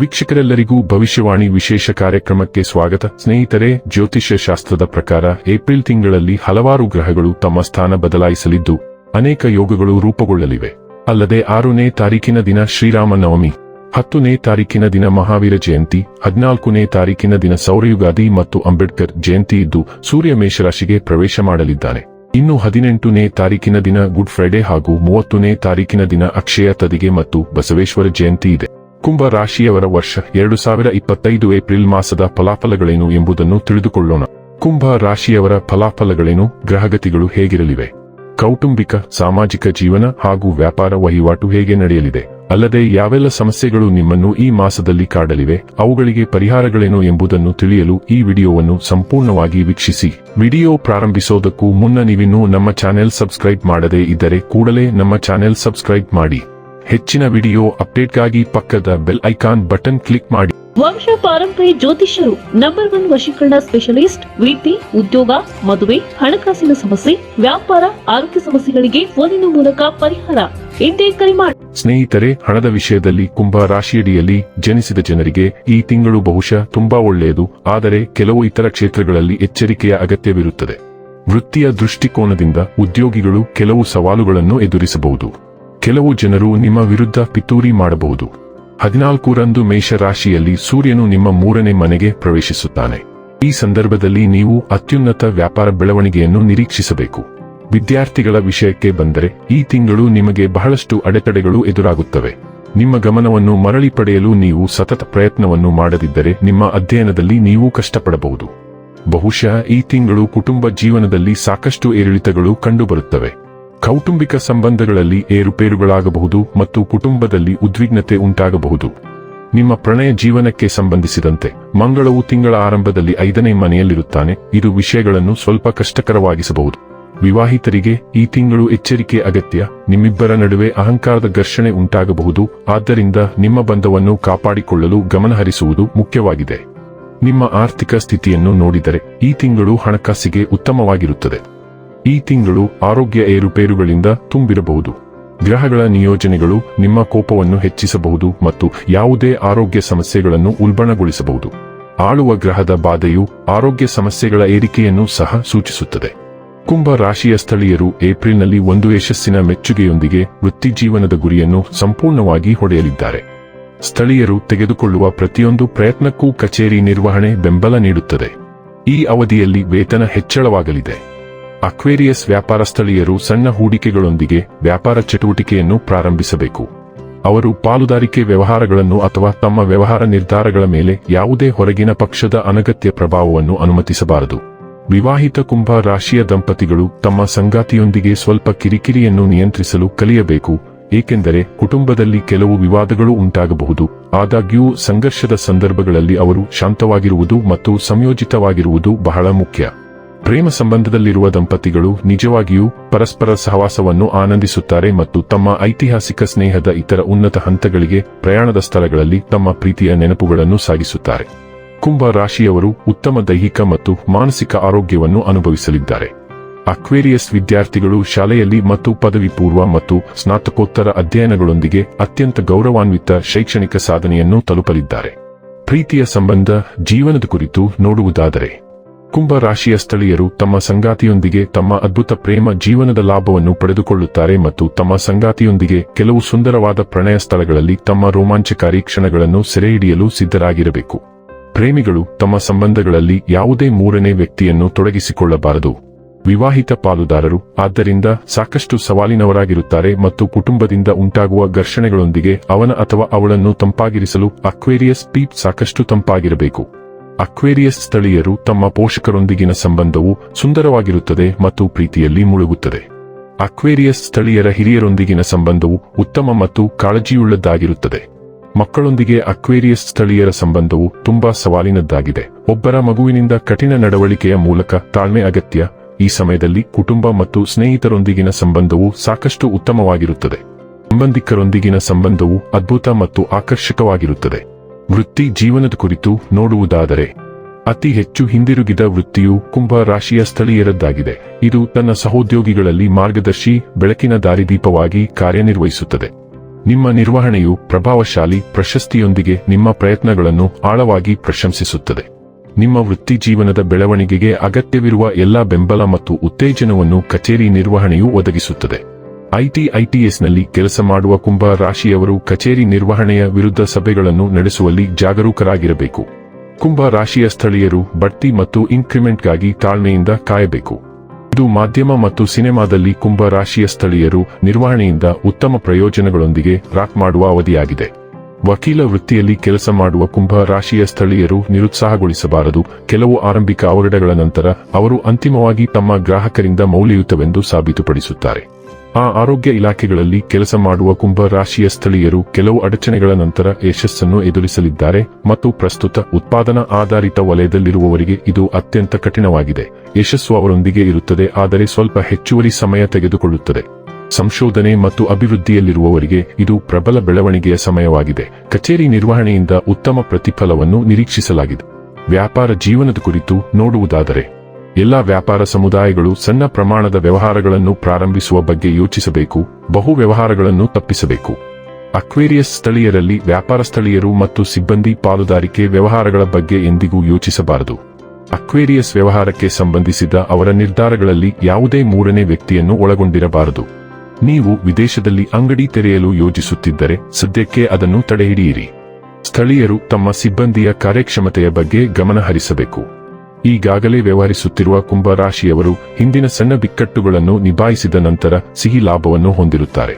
ವೀಕ್ಷಕರೆಲ್ಲರಿಗೂ ಭವಿಷ್ಯವಾಣಿ ವಿಶೇಷ ಕಾರ್ಯಕ್ರಮಕ್ಕೆ ಸ್ವಾಗತ. ಸ್ನೇಹಿತರೆ, ಜ್ಯೋತಿಷ್ಯ ಶಾಸ್ತ್ರದ ಪ್ರಕಾರ ಏಪ್ರಿಲ್ ತಿಂಗಳಲ್ಲಿ ಹಲವಾರು ಗ್ರಹಗಳು ತಮ್ಮ ಸ್ಥಾನ ಬದಲಾಯಿಸಲಿದ್ದು, ಅನೇಕ ಯೋಗಗಳು ರೂಪುಗೊಳ್ಳಲಿವೆ. ಅಲ್ಲದೆ ಆರನೇ ತಾರೀಕಿನ ದಿನ ಶ್ರೀರಾಮ ನವಮಿ, ಹತ್ತನೇ ತಾರೀಕಿನ ದಿನ ಮಹಾವೀರ ಜಯಂತಿ, ಹದಿನಾಲ್ಕನೇ ತಾರೀಕಿನ ದಿನ ಸೌರಯುಗಾದಿ ಮತ್ತು ಅಂಬೇಡ್ಕರ್ ಜಯಂತಿ ಇದ್ದು, ಸೂರ್ಯ ಮೇಷರಾಶಿಗೆ ಪ್ರವೇಶ ಮಾಡಲಿದ್ದಾನೆ. ಇನ್ನು ಹದಿನೆಂಟನೇ ತಾರೀಕಿನ ದಿನ ಗುಡ್ ಫ್ರೈಡೆ ಹಾಗೂ ಮೂವತ್ತನೇ ತಾರೀಕಿನ ದಿನ ಅಕ್ಷಯ ತದಿಗೆ ಮತ್ತು ಬಸವೇಶ್ವರ ಜಯಂತಿ ಇದೆ. ಕುಂಭ ರಾಶಿಯವರ ವರ್ಷ ಎರಡು ಸಾವಿರ ಇಪ್ಪತ್ತೈದು ಏಪ್ರಿಲ್ ಮಾಸದ ಫಲಾಫಲಗಳೇನು ಎಂಬುದನ್ನು ತಿಳಿದುಕೊಳ್ಳೋಣ. ಕುಂಭ ರಾಶಿಯವರ ಫಲಾಫಲಗಳೇನು, ಗ್ರಹಗತಿಗಳು ಹೇಗಿರಲಿವೆ? ಕೌಟುಂಬಿಕ, ಸಾಮಾಜಿಕ ಜೀವನ ಹಾಗೂ ವ್ಯಾಪಾರ ವಹಿವಾಟು ಹೇಗೆ ನಡೆಯಲಿದೆ? ಅಲ್ಲದೆ ಯಾವೆಲ್ಲ ಸಮಸ್ಯೆಗಳು ನಿಮ್ಮನ್ನು ಈ ಮಾಸದಲ್ಲಿ ಕಾಡಲಿವೆ? ಅವುಗಳಿಗೆ ಪರಿಹಾರಗಳೇನು ಎಂಬುದನ್ನು ತಿಳಿಯಲು ಈ ವಿಡಿಯೋವನ್ನು ಸಂಪೂರ್ಣವಾಗಿ ವೀಕ್ಷಿಸಿ. ವಿಡಿಯೋ ಪ್ರಾರಂಭಿಸೋದಕ್ಕೂ ಮುನ್ನ ನೀವಿನ್ನೂ ನಮ್ಮ ಚಾನೆಲ್ ಸಬ್ಸ್ಕ್ರೈಬ್ ಮಾಡದೇ ಇದ್ದರೆ ಕೂಡಲೇ ನಮ್ಮ ಚಾನೆಲ್ ಸಬ್ಸ್ಕ್ರೈಬ್ ಮಾಡಿ. ಹೆಚ್ಚಿನ ವಿಡಿಯೋ ಅಪ್ಡೇಟ್ಗಾಗಿ ಪಕ್ಕದ ಬೆಲ್ ಐಕಾನ್ ಬಟನ್ ಕ್ಲಿಕ್ ಮಾಡಿ. ವಂಶ ಪಾರಂಪರ್ಯ ಜ್ಯೋತಿಷ್ಯರು ನಂಬರ್ ಒನ್ ವಶೀಕರಣ ಸ್ಪೆಷಲಿಸ್ಟ್ ವೃತ್ತಿ ಉದ್ಯೋಗ ಮದುವೆ ಹಣಕಾಸಿನ ಸಮಸ್ಯೆ ವ್ಯಾಪಾರ ಆರೋಗ್ಯ ಸಮಸ್ಯೆಗಳಿಗೆ ಫೋನಿನ ಮೂಲಕ ಪರಿಹಾರ ಹಿಂದೆ ಕರೆ ಮಾಡಿ. ಸ್ನೇಹಿತರೆ ಹಣದ ವಿಷಯದಲ್ಲಿ ಕುಂಭ ರಾಶಿಯಡಿಯಲ್ಲಿ ಜನಿಸಿದ ಜನರಿಗೆ ಈ ತಿಂಗಳು ಬಹುಶಃ ತುಂಬಾ ಒಳ್ಳೆಯದು ಆದರೆ ಕೆಲವು ಇತರ ಕ್ಷೇತ್ರಗಳಲ್ಲಿ ಎಚ್ಚರಿಕೆಯ ಅಗತ್ಯವಿರುತ್ತದೆ. ವೃತ್ತಿಯ ದೃಷ್ಟಿಕೋನದಿಂದ ಉದ್ಯೋಗಿಗಳು ಕೆಲವು ಸವಾಲುಗಳನ್ನು ಎದುರಿಸಬಹುದು. ಕೆಲವು ಜನರು ನಿಮ್ಮ ವಿರುದ್ಧ ಪಿತೂರಿ ಮಾಡಬಹುದು. ಹದಿನಾಲ್ಕು ರಂದು ಮೇಷರಾಶಿಯಲ್ಲಿ ಸೂರ್ಯನು ನಿಮ್ಮ ಮೂರನೇ ಮನೆಗೆ ಪ್ರವೇಶಿಸುತ್ತಾನೆ. ಈ ಸಂದರ್ಭದಲ್ಲಿ ನೀವು ಅತ್ಯುನ್ನತ ವ್ಯಾಪಾರ ಬೆಳವಣಿಗೆಯನ್ನು ನಿರೀಕ್ಷಿಸಬೇಕು. ವಿದ್ಯಾರ್ಥಿಗಳ ವಿಷಯಕ್ಕೆ ಬಂದರೆ ಈ ತಿಂಗಳು ನಿಮಗೆ ಬಹಳಷ್ಟು ಅಡೆತಡೆಗಳು ಎದುರಾಗುತ್ತವೆ. ನಿಮ್ಮ ಗಮನವನ್ನು ಮರಳಿ ಪಡೆಯಲು ನೀವು ಸತತ ಪ್ರಯತ್ನವನ್ನು ಮಾಡದಿದ್ದರೆ ನಿಮ್ಮ ಅಧ್ಯಯನದಲ್ಲಿ ನೀವು ಕಷ್ಟಪಡಬಹುದು. ಬಹುಶಃ ಈ ತಿಂಗಳು ಕುಟುಂಬ ಜೀವನದಲ್ಲಿ ಸಾಕಷ್ಟು ಏರಿಳಿತಗಳು ಕಂಡುಬರುತ್ತವೆ. ಕೌಟುಂಬಿಕ ಸಂಬಂಧಗಳಲ್ಲಿ ಏರುಪೇರುಗಳಾಗಬಹುದು ಮತ್ತು ಕುಟುಂಬದಲ್ಲಿ ಉದ್ವಿಗ್ನತೆ ಉಂಟಾಗಬಹುದು. ನಿಮ್ಮ ಪ್ರಣಯ ಜೀವನಕ್ಕೆ ಸಂಬಂಧಿಸಿದಂತೆ ಮಂಗಳವು ತಿಂಗಳ ಆರಂಭದಲ್ಲಿ ಐದನೇ ಮನೆಯಲ್ಲಿರುತ್ತಾನೆ. ಇದು ವಿಷಯಗಳನ್ನು ಸ್ವಲ್ಪ ಕಷ್ಟಕರವಾಗಿಸಬಹುದು. ವಿವಾಹಿತರಿಗೆ ಈ ತಿಂಗಳು ಎಚ್ಚರಿಕೆ ಅಗತ್ಯ. ನಿಮ್ಮಿಬ್ಬರ ನಡುವೆ ಅಹಂಕಾರದ ಘರ್ಷಣೆ ಉಂಟಾಗಬಹುದು. ಆದ್ದರಿಂದ ನಿಮ್ಮ ಬಂಧವನ್ನು ಕಾಪಾಡಿಕೊಳ್ಳಲು ಗಮನಹರಿಸುವುದು ಮುಖ್ಯವಾಗಿದೆ. ನಿಮ್ಮ ಆರ್ಥಿಕ ಸ್ಥಿತಿಯನ್ನು ನೋಡಿದರೆ ಈ ತಿಂಗಳು ಹಣಕಾಸಿಗೆ ಉತ್ತಮವಾಗಿರುತ್ತದೆ. ಈ ತಿಂಗಳು ಆರೋಗ್ಯ ಏರುಪೇರುಗಳಿಂದ ತುಂಬಿರಬಹುದು. ಗ್ರಹಗಳ ನಿಯೋಜನೆಗಳು ನಿಮ್ಮ ಕೋಪವನ್ನು ಹೆಚ್ಚಿಸಬಹುದು ಮತ್ತು ಯಾವುದೇ ಆರೋಗ್ಯ ಸಮಸ್ಯೆಗಳನ್ನು ಉಲ್ಬಣಗೊಳಿಸಬಹುದು. ಆಳುವ ಗ್ರಹದ ಬಾಧೆಯು ಆರೋಗ್ಯ ಸಮಸ್ಯೆಗಳ ಏರಿಕೆಯನ್ನು ಸಹ ಸೂಚಿಸುತ್ತದೆ. ಕುಂಭ ರಾಶಿಯ ಸ್ಥಳೀಯರು ಏಪ್ರಿಲ್ನಲ್ಲಿ ಒಂದು ಯಶಸ್ಸಿನ ಮೆಚ್ಚುಗೆಯೊಂದಿಗೆ ವೃತ್ತಿಜೀವನದ ಗುರಿಯನ್ನು ಸಂಪೂರ್ಣವಾಗಿ ಹೊಡೆಯಲಿದ್ದಾರೆ. ಸ್ಥಳೀಯರು ತೆಗೆದುಕೊಳ್ಳುವ ಪ್ರತಿಯೊಂದು ಪ್ರಯತ್ನಕ್ಕೂ ಕಚೇರಿ ನಿರ್ವಹಣೆ ಬೆಂಬಲ ನೀಡುತ್ತದೆ. ಈ ಅವಧಿಯಲ್ಲಿ ವೇತನ ಹೆಚ್ಚಳವಾಗಲಿದೆ. ಅಕ್ವೇರಿಯಸ್ ವ್ಯಾಪಾರ ಸ್ಥಳೀಯರು ಸಣ್ಣ ಹೂಡಿಕೆಗಳೊಂದಿಗೆ ವ್ಯಾಪಾರ ಚಟುವಟಿಕೆಯನ್ನು ಪ್ರಾರಂಭಿಸಬೇಕು. ಅವರು ಪಾಲುದಾರಿಕೆ ವ್ಯವಹಾರಗಳನ್ನು ಅಥವಾ ತಮ್ಮ ವ್ಯವಹಾರ ನಿರ್ಧಾರಗಳ ಮೇಲೆ ಯಾವುದೇ ಹೊರಗಿನ ಪಕ್ಷದ ಅನಗತ್ಯ ಪ್ರಭಾವವನ್ನು ಅನುಮತಿಸಬಾರದು. ವಿವಾಹಿತ ಕುಂಭ ರಾಶಿಯ ದಂಪತಿಗಳು ತಮ್ಮ ಸಂಗಾತಿಯೊಂದಿಗೆ ಸ್ವಲ್ಪ ಕಿರಿಕಿರಿಯನ್ನು ನಿಯಂತ್ರಿಸಲು ಕಲಿಯಬೇಕು, ಏಕೆಂದರೆ ಕುಟುಂಬದಲ್ಲಿ ಕೆಲವು ವಿವಾದಗಳು ಉಂಟಾಗಬಹುದು, ಆದಾಗ್ಯೂ ಸಂಘರ್ಷದ ಸಂದರ್ಭಗಳಲ್ಲಿ ಅವರು ಶಾಂತವಾಗಿರುವುದು ಮತ್ತು ಸಂಯೋಜಿತವಾಗಿರುವುದು ಬಹಳ ಮುಖ್ಯ. ಪ್ರೇಮ ಸಂಬಂಧದಲ್ಲಿರುವ ದಂಪತಿಗಳು ನಿಜವಾಗಿಯೂ ಪರಸ್ಪರ ಸಹವಾಸವನ್ನು ಆನಂದಿಸುತ್ತಾರೆ ಮತ್ತು ತಮ್ಮ ಐತಿಹಾಸಿಕ ಸ್ನೇಹದ ಇತರ ಉನ್ನತ ಹಂತಗಳಿಗೆ ಪ್ರಯಾಣದ ಸ್ಥಳಗಳಲ್ಲಿ ತಮ್ಮ ಪ್ರೀತಿಯ ನೆನಪುಗಳನ್ನು ಸಾಗಿಸುತ್ತಾರೆ. ಕುಂಭ ರಾಶಿಯವರು ಉತ್ತಮ ದೈಹಿಕ ಮತ್ತು ಮಾನಸಿಕ ಆರೋಗ್ಯವನ್ನು ಅನುಭವಿಸಲಿದ್ದಾರೆ. ಅಕ್ವೇರಿಯಸ್ ವಿದ್ಯಾರ್ಥಿಗಳು ಶಾಲೆಯಲ್ಲಿ ಮತ್ತು ಪದವಿ ಪೂರ್ವ ಮತ್ತು ಸ್ನಾತಕೋತ್ತರ ಅಧ್ಯಯನಗಳೊಂದಿಗೆ ಅತ್ಯಂತ ಗೌರವಾನ್ವಿತ ಶೈಕ್ಷಣಿಕ ಸಾಧನೆಯನ್ನು ತಲುಪಲಿದ್ದಾರೆ. ಪ್ರೀತಿಯ ಸಂಬಂಧ, ಜೀವನದ ಕುರಿತು ನೋಡುವುದಾದರೆ ಕುಂಭ ರಾಶಿಯ ಸ್ಥಳೀಯರು ತಮ್ಮ ಸಂಗಾತಿಯೊಂದಿಗೆ ತಮ್ಮ ಅದ್ಭುತ ಪ್ರೇಮ ಜೀವನದ ಲಾಭವನ್ನು ಪಡೆದುಕೊಳ್ಳುತ್ತಾರೆ ಮತ್ತು ತಮ್ಮ ಸಂಗಾತಿಯೊಂದಿಗೆ ಕೆಲವು ಸುಂದರವಾದ ಪ್ರಣಯ ಸ್ಥಳಗಳಲ್ಲಿ ತಮ್ಮ ರೋಮಾಂಚಕಾರಿ ಕ್ಷಣಗಳನ್ನು ಸೆರೆಹಿಡಿಯಲು ಸಿದ್ಧರಾಗಿರಬೇಕು. ಪ್ರೇಮಿಗಳು ತಮ್ಮ ಸಂಬಂಧಗಳಲ್ಲಿ ಯಾವುದೇ ಮೂರನೇ ವ್ಯಕ್ತಿಯನ್ನು ತೊಡಗಿಸಿಕೊಳ್ಳಬಾರದು. ವಿವಾಹಿತ ಪಾಲುದಾರರು ಆದ್ದರಿಂದ ಸಾಕಷ್ಟು ಸವಾಲಿನವರಾಗಿರುತ್ತಾರೆ ಮತ್ತು ಕುಟುಂಬದಿಂದ ಉಂಟಾಗುವ ಘರ್ಷಣೆಗಳೊಂದಿಗೆ ಅವನ ಅಥವಾ ಅವಳನ್ನು ತಂಪಾಗಿರಿಸಲು ಅಕ್ವೇರಿಯಸ್ ಪೀಪ್ ಸಾಕಷ್ಟು ತಂಪಾಗಿರಬೇಕು. ಅಕ್ವೇರಿಯಸ್ ಸ್ಥಳೀಯರು ತಮ್ಮ ಪೋಷಕರೊಂದಿಗಿನ ಸಂಬಂಧವು ಸುಂದರವಾಗಿರುತ್ತದೆ ಮತ್ತು ಪ್ರೀತಿಯಲ್ಲಿ ಮುಳುಗುತ್ತದೆ. ಅಕ್ವೇರಿಯಸ್ ಸ್ಥಳೀಯರ ಹಿರಿಯರೊಂದಿಗಿನ ಸಂಬಂಧವು ಉತ್ತಮ ಮತ್ತು ಕಾಳಜಿಯುಳ್ಳದ್ದಾಗಿರುತ್ತದೆ. ಮಕ್ಕಳೊಂದಿಗೆ ಅಕ್ವೇರಿಯಸ್ ಸ್ಥಳೀಯರ ಸಂಬಂಧವು ತುಂಬಾ ಸವಾಲಿನದ್ದಾಗಿದೆ. ಒಬ್ಬರ ಮಗುವಿನಿಂದ ಕಠಿಣ ನಡವಳಿಕೆಯ ಮೂಲಕ ತಾಳ್ಮೆ ಅಗತ್ಯ, ಈ ಸಮಯದಲ್ಲಿ ಕುಟುಂಬ ಮತ್ತು ಸ್ನೇಹಿತರೊಂದಿಗಿನ ಸಂಬಂಧವು ಸಾಕಷ್ಟು ಉತ್ತಮವಾಗಿರುತ್ತದೆ. ಸಂಬಂಧಿಕರೊಂದಿಗಿನ ಸಂಬಂಧವು ಅದ್ಭುತ ಮತ್ತು ಆಕರ್ಷಕವಾಗಿರುತ್ತದೆ. ವೃತ್ತಿ ಜೀವನದ ಕುರಿತು ನೋಡುವುದಾದರೆ, ಅತಿ ಹೆಚ್ಚು ಹಿಂದಿರುಗಿದ ವೃತ್ತಿಯು ಕುಂಭ ರಾಶಿಯ ಸ್ಥಳೀಯರದ್ದಾಗಿದೆ. ಇದು ತನ್ನ ಸಹೋದ್ಯೋಗಿಗಳಲ್ಲಿ ಮಾರ್ಗದರ್ಶಿ, ಬೆಳಕಿನ ದಾರಿದೀಪವಾಗಿ ಕಾರ್ಯನಿರ್ವಹಿಸುತ್ತದೆ. ನಿಮ್ಮ ನಿರ್ವಹಣೆಯು ಪ್ರಭಾವಶಾಲಿ, ಪ್ರಶಸ್ತಿಯೊಂದಿಗೆ ನಿಮ್ಮ ಪ್ರಯತ್ನಗಳನ್ನು ಆಳವಾಗಿ ಪ್ರಶಂಸಿಸುತ್ತದೆ. ನಿಮ್ಮ ವೃತ್ತಿ ಜೀವನದ ಬೆಳವಣಿಗೆಗೆ ಅಗತ್ಯವಿರುವ ಎಲ್ಲಾ ಬೆಂಬಲ ಮತ್ತು ಉತ್ತೇಜನವನ್ನು ಕಚೇರಿ ನಿರ್ವಹಣೆಯು ಒದಗಿಸುತ್ತದೆ. ಐಟಿ ಐಟಿಎಸ್ನಲ್ಲಿ ಕೆಲಸ ಮಾಡುವ ಕುಂಭ ರಾಶಿಯವರು ಕಚೇರಿ ನಿರ್ವಹಣೆಯ ವಿರುದ್ಧ ಸಭೆಗಳನ್ನು ನಡೆಸುವಲ್ಲಿ ಜಾಗರೂಕರಾಗಿರಬೇಕು. ಕುಂಭ ರಾಶಿಯ ಸ್ಥಳೀಯರು ಬಡ್ತಿ ಮತ್ತು ಇನ್ಕ್ರಿಮೆಂಟ್ಗಾಗಿ ತಾಳ್ಮೆಯಿಂದ ಕಾಯಬೇಕು. ಇದು ಮಾಧ್ಯಮ ಮತ್ತು ಸಿನೆಮಾದಲ್ಲಿ ಕುಂಭ ರಾಶಿಯ ಸ್ಥಳೀಯರು ನಿರ್ವಹಣೆಯಿಂದ ಉತ್ತಮ ಪ್ರಯೋಜನಗಳೊಂದಿಗೆ ರಾಕ್ ಮಾಡುವ ಅವಧಿಯಾಗಿದೆ. ವಕೀಲ ವೃತ್ತಿಯಲ್ಲಿ ಕೆಲಸ ಮಾಡುವ ಕುಂಭ ರಾಶಿಯ ಸ್ಥಳೀಯರು ನಿರುತ್ಸಾಹಗೊಳಿಸಬಾರದು. ಕೆಲವು ಆರಂಭಿಕ ಅವಘಡಗಳ ನಂತರ ಅವರು ಅಂತಿಮವಾಗಿ ತಮ್ಮ ಗ್ರಾಹಕರಿಂದ ಮೌಲ್ಯಯುತವೆಂದು ಸಾಬೀತುಪಡಿಸುತ್ತಾರೆ. ಆ ಆರೋಗ್ಯ ಇಲಾಖೆಗಳಲ್ಲಿ ಕೆಲಸ ಮಾಡುವ ಕುಂಭ ರಾಶಿಯ ಸ್ಥಳೀಯರು ಕೆಲವು ಅಡಚಣೆಗಳ ನಂತರ ಯಶಸ್ಸನ್ನು ಎದುರಿಸಲಿದ್ದಾರೆ ಮತ್ತು ಪ್ರಸ್ತುತ ಉತ್ಪಾದನಾ ಆಧಾರಿತ ವಲಯದಲ್ಲಿರುವವರಿಗೆ ಇದು ಅತ್ಯಂತ ಕಠಿಣವಾಗಿದೆ. ಯಶಸ್ಸು ಅವರೊಂದಿಗೆ ಇರುತ್ತದೆ, ಆದರೆ ಸ್ವಲ್ಪ ಹೆಚ್ಚುವರಿ ಸಮಯ ತೆಗೆದುಕೊಳ್ಳುತ್ತದೆ. ಸಂಶೋಧನೆ ಮತ್ತು ಅಭಿವೃದ್ಧಿಯಲ್ಲಿರುವವರಿಗೆ ಇದು ಪ್ರಬಲ ಬೆಳವಣಿಗೆಯ ಸಮಯವಾಗಿದೆ. ಕಚೇರಿ ನಿರ್ವಹಣೆಯಿಂದ ಉತ್ತಮ ಪ್ರತಿಫಲವನ್ನು ನಿರೀಕ್ಷಿಸಲಾಗಿದೆ. ವ್ಯಾಪಾರ ಜೀವನದ ಕುರಿತು ನೋಡುವುದಾದರೆ ಎಲ್ಲಾ ವ್ಯಾಪಾರ ಸಮುದಾಯಗಳು ಸಣ್ಣ ಪ್ರಮಾಣದ ವ್ಯವಹಾರಗಳನ್ನು ಪ್ರಾರಂಭಿಸುವ ಬಗ್ಗೆ ಯೋಚಿಸಬೇಕು, ಬಹು ವ್ಯವಹಾರಗಳನ್ನು ತಪ್ಪಿಸಬೇಕು. ಅಕ್ವೇರಿಯಸ್ ಸ್ಥಳೀಯರಲ್ಲಿ ವ್ಯಾಪಾರ ಸ್ಥಳೀಯರು ಮತ್ತು ಸಿಬ್ಬಂದಿ ಪಾಲುದಾರಿಕೆ ವ್ಯವಹಾರಗಳ ಬಗ್ಗೆ ಎಂದಿಗೂ ಯೋಚಿಸಬಾರದು. ಅಕ್ವೇರಿಯಸ್ ವ್ಯವಹಾರಕ್ಕೆ ಸಂಬಂಧಿಸಿದ ಅವರ ನಿರ್ಧಾರಗಳಲ್ಲಿ ಯಾವುದೇ ಮೂರನೇ ವ್ಯಕ್ತಿಯನ್ನು ಒಳಗೊಂಡಿರಬಾರದು. ನೀವು ವಿದೇಶದಲ್ಲಿ ಅಂಗಡಿ ತೆರೆಯಲು ಯೋಜಿಸುತ್ತಿದ್ದರೆ ಸದ್ಯಕ್ಕೆ ಅದನ್ನು ತಡೆಹಿಡಿಯಿರಿ. ಸ್ಥಳೀಯರು ತಮ್ಮ ಸಿಬ್ಬಂದಿಯ ಕಾರ್ಯಕ್ಷಮತೆಯ ಬಗ್ಗೆ ಗಮನ ಹರಿಸಬೇಕು ಈಗಾಗಲೇ ವ್ಯವಹರಿಸುತ್ತಿರುವ ಕುಂಭ ರಾಶಿಯವರು ಹಿಂದಿನ ಸಣ್ಣ ಬಿಕ್ಕಟ್ಟುಗಳನ್ನು ನಿಭಾಯಿಸಿದ ನಂತರ ಸಿಹಿ ಲಾಭವನ್ನು ಹೊಂದಿರುತ್ತಾರೆ.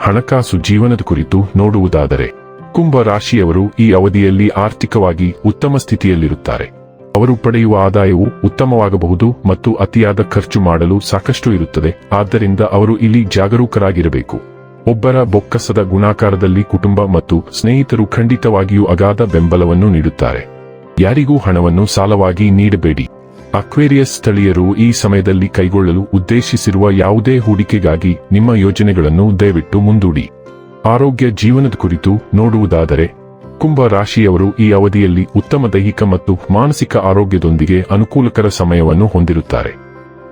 ಹಣಕಾಸು ಜೀವನದ ಕುರಿತು ನೋಡುವುದಾದರೆ ಕುಂಭ ರಾಶಿಯವರು ಈ ಅವಧಿಯಲ್ಲಿ ಆರ್ಥಿಕವಾಗಿ ಉತ್ತಮ ಸ್ಥಿತಿಯಲ್ಲಿರುತ್ತಾರೆ. ಅವರು ಪಡೆಯುವ ಆದಾಯವು ಉತ್ತಮವಾಗಬಹುದು ಮತ್ತು ಅತಿಯಾದ ಖರ್ಚು ಮಾಡಲು ಸಾಕಷ್ಟು ಇರುತ್ತದೆ, ಆದ್ದರಿಂದ ಅವರು ಇಲ್ಲಿ ಜಾಗರೂಕರಾಗಿರಬೇಕು. ಒಬ್ಬರ ಬೊಕ್ಕಸದ ಗುಣಾಕಾರದಲ್ಲಿ ಕುಟುಂಬ ಮತ್ತು ಸ್ನೇಹಿತರು ಖಂಡಿತವಾಗಿಯೂ ಅಗಾಧ ಬೆಂಬಲವನ್ನು ನೀಡುತ್ತಾರೆ. ಯಾರಿಗೂ ಹಣವನ್ನು ಸಾಲವಾಗಿ ನೀಡಬೇಡಿ. ಅಕ್ವೇರಿಯಸ್ ಸ್ಥಳೀಯರು ಈ ಸಮಯದಲ್ಲಿ ಕೈಗೊಳ್ಳಲು ಉದ್ದೇಶಿಸಿರುವ ಯಾವುದೇ ಹೂಡಿಕೆಗಾಗಿ ನಿಮ್ಮ ಯೋಜನೆಗಳನ್ನು ದಯವಿಟ್ಟು ಮುಂದೂಡಿ. ಆರೋಗ್ಯ ಜೀವನದ ಕುರಿತು ನೋಡುವುದಾದರೆ, ಕುಂಭ ರಾಶಿಯವರು ಈ ಅವಧಿಯಲ್ಲಿ ಉತ್ತಮ ದೈಹಿಕ ಮತ್ತು ಮಾನಸಿಕ ಆರೋಗ್ಯದೊಂದಿಗೆ ಅನುಕೂಲಕರ ಸಮಯವನ್ನು ಹೊಂದಿರುತ್ತಾರೆ.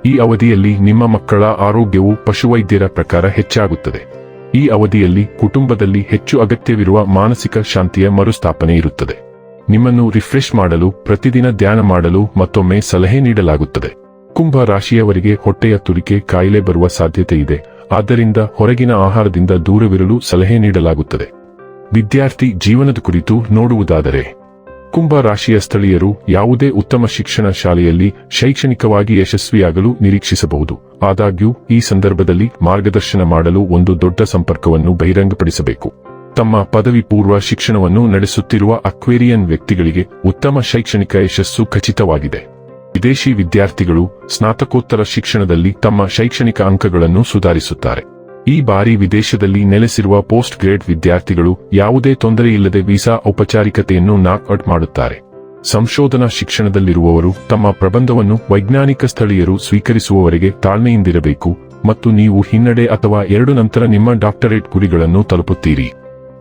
ಈ ಅವಧಿಯಲ್ಲಿ ನಿಮ್ಮ ಮಕ್ಕಳ ಆರೋಗ್ಯವು ಪಶುವೈದ್ಯರ ಪ್ರಕಾರ ಹೆಚ್ಚಾಗುತ್ತದೆ. ಈ ಅವಧಿಯಲ್ಲಿ ಕುಟುಂಬದಲ್ಲಿ ಹೆಚ್ಚು ಅಗತ್ಯವಿರುವ ಮಾನಸಿಕ ಶಾಂತಿಯ ಮರುಸ್ಥಾಪನೆ ಇರುತ್ತದೆ. ನಿಮ್ಮನ್ನು ರಿಫ್ರೆಶ್ ಮಾಡಲು, ಪ್ರತಿದಿನ ಧ್ಯಾನ ಮಾಡಲು ಮತ್ತೊಮ್ಮೆ ಸಲಹೆ ನೀಡಲಾಗುತ್ತದೆ. ಕುಂಭ ರಾಶಿಯವರಿಗೆ ಹೊಟ್ಟೆಯ ತುರಿಕೆ ಕಾಯಿಲೆ ಬರುವ ಸಾಧ್ಯತೆ ಇದೆ. ಆದ್ದರಿಂದ ಹೊರಗಿನ ಆಹಾರದಿಂದ ದೂರವಿರಲು ಸಲಹೆ ನೀಡಲಾಗುತ್ತದೆ. ವಿದ್ಯಾರ್ಥಿ ಜೀವನದ ಕುರಿತು ನೋಡುವುದಾದರೆ, ಕುಂಭ ರಾಶಿಯ ಸ್ಥಳೀಯರು ಯಾವುದೇ ಉತ್ತಮ ಶಿಕ್ಷಣ ಶಾಲೆಯಲ್ಲಿ ಶೈಕ್ಷಣಿಕವಾಗಿ ಯಶಸ್ವಿಯಾಗಲು ನಿರೀಕ್ಷಿಸಬಹುದು. ಆದಾಗ್ಯೂ, ಈ ಸಂದರ್ಭದಲ್ಲಿ ಮಾರ್ಗದರ್ಶನ ಮಾಡಲು ಒಂದು ದೊಡ್ಡ ಸಂಪರ್ಕವನ್ನು ಬಹಿರಂಗಪಡಿಸಬೇಕು. ತಮ್ಮ ಪದವಿ ಪೂರ್ವ ಶಿಕ್ಷಣವನ್ನು ನಡೆಸುತ್ತಿರುವ ಅಕ್ವೇರಿಯನ್ ವ್ಯಕ್ತಿಗಳಿಗೆ ಉತ್ತಮ ಶೈಕ್ಷಣಿಕ ಯಶಸ್ಸು ಖಚಿತವಾಗಿದೆ. ವಿದೇಶಿ ವಿದ್ಯಾರ್ಥಿಗಳು ಸ್ನಾತಕೋತ್ತರ ಶಿಕ್ಷಣದಲ್ಲಿ ತಮ್ಮ ಶೈಕ್ಷಣಿಕ ಅಂಕಗಳನ್ನು ಸುಧಾರಿಸುತ್ತಾರೆ. ಈ ಬಾರಿ ವಿದೇಶದಲ್ಲಿ ನೆಲೆಸಿರುವ ಪೋಸ್ಟ್ ಗ್ರೇಡ್ ವಿದ್ಯಾರ್ಥಿಗಳು ಯಾವುದೇ ತೊಂದರೆಯಿಲ್ಲದೆ ವೀಸಾ ಔಪಚಾರಿಕತೆಯನ್ನು ನಾಕ್ ಔಟ್ ಮಾಡುತ್ತಾರೆ. ಸಂಶೋಧನಾ ಶಿಕ್ಷಣದಲ್ಲಿರುವವರು ತಮ್ಮ ಪ್ರಬಂಧವನ್ನು ವೈಜ್ಞಾನಿಕ ಸ್ಥಳೀಯರು ಸ್ವೀಕರಿಸುವವರೆಗೆ ತಾಳ್ಮೆಯಿಂದಿರಬೇಕು ಮತ್ತು ನೀವು ಹಿನ್ನಡೆ ಅಥವಾ ಎರಡು ನಂತರ ನಿಮ್ಮ ಡಾಕ್ಟರೇಟ್ ಗುರಿಗಳನ್ನು ತಲುಪುತ್ತೀರಿ.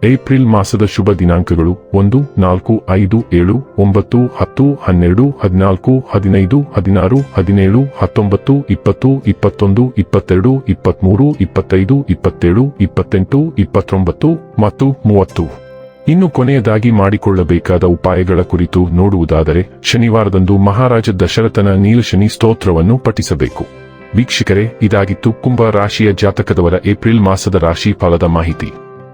ಏಪ್ರಿಲ್ ಮಾಸದ ಶುಭ ದಿನಾಂಕಗಳು ಒಂದು, ನಾಲ್ಕು, ಐದು, ಏಳು, ಒಂಬತ್ತು, ಹತ್ತು, ಹನ್ನೆರಡು, ಹದಿನಾಲ್ಕು, ಹದಿನೈದು, ಹದಿನಾರು, ಹದಿನೇಳು, ಹತ್ತೊಂಬತ್ತು, ಇಪ್ಪತ್ತು, ಇಪ್ಪತ್ತೊಂದು, ಇಪ್ಪತ್ತೆರಡು, ಇಪ್ಪತ್ಮೂರು, ಇಪ್ಪತ್ತೈದು, ಇಪ್ಪತ್ತೇಳು, ಇಪ್ಪತ್ತೆಂಟು, ಇಪ್ಪತ್ತೊಂಬತ್ತು ಮತ್ತು ಮೂವತ್ತು. ಇನ್ನು ಕೊನೆಯದಾಗಿ ಮಾಡಿಕೊಳ್ಳಬೇಕಾದ ಉಪಾಯಗಳ ಕುರಿತು ನೋಡುವುದಾದರೆ, ಶನಿವಾರದಂದು ಮಹಾರಾಜ ದಶರಥನ ನೀಲಶನಿ ಸ್ತೋತ್ರವನ್ನು ಪಠಿಸಬೇಕು. ವೀಕ್ಷಕರೇ, ಇದಾಗಿತ್ತು ಕುಂಭ ರಾಶಿಯ ಜಾತಕದವರ ಏಪ್ರಿಲ್ ಮಾಸದ ರಾಶಿ ಫಲದ ಮಾಹಿತಿ.